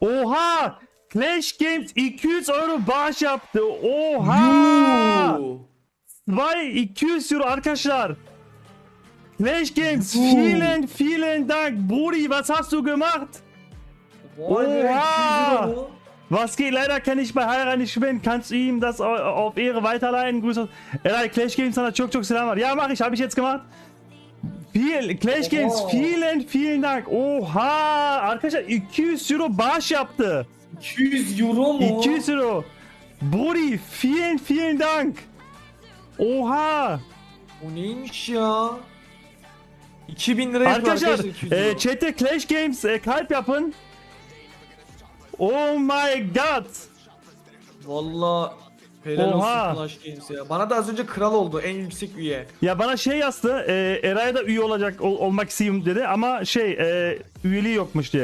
Oha! Clash Games 200 euro bağış yaptı. Oha! Yuh. Vay 200 euro arkadaşlar. Clash Games Yuh. vielen vielen Dank. Brudi, was hast du gemacht? Be, Oha! 200 euro. Was geht? Leider kann ich bei Hayra nicht schwimmen. Kannst du ihm das au- auf Ehre weiterleiten? Grüße. Eray Clash Games sana çok çok selam var. Ja, mach ich. Habe ich jetzt gemacht. Viel, Clash Games Oha. vielen vielen Dank. Oha! Arkadaşlar 200 euro bağış yaptı. 200 euro mu? 200 euro. Brudi, vielen vielen Dank. Oha! O neymiş ya? 2000 lira yapıyor Arkadaşlar, arkadaşlar 200 euro. e, chat'te Clash Games e, kalp yapın. Oh my god. Valla helal Oha. olsun Clash Games ya. Bana da az önce kral oldu en yüksek üye. Ya bana şey yazdı. E, Eray'a da üye olacak ol- olmak istiyorum dedi ama şey e, üyeliği yokmuş diye.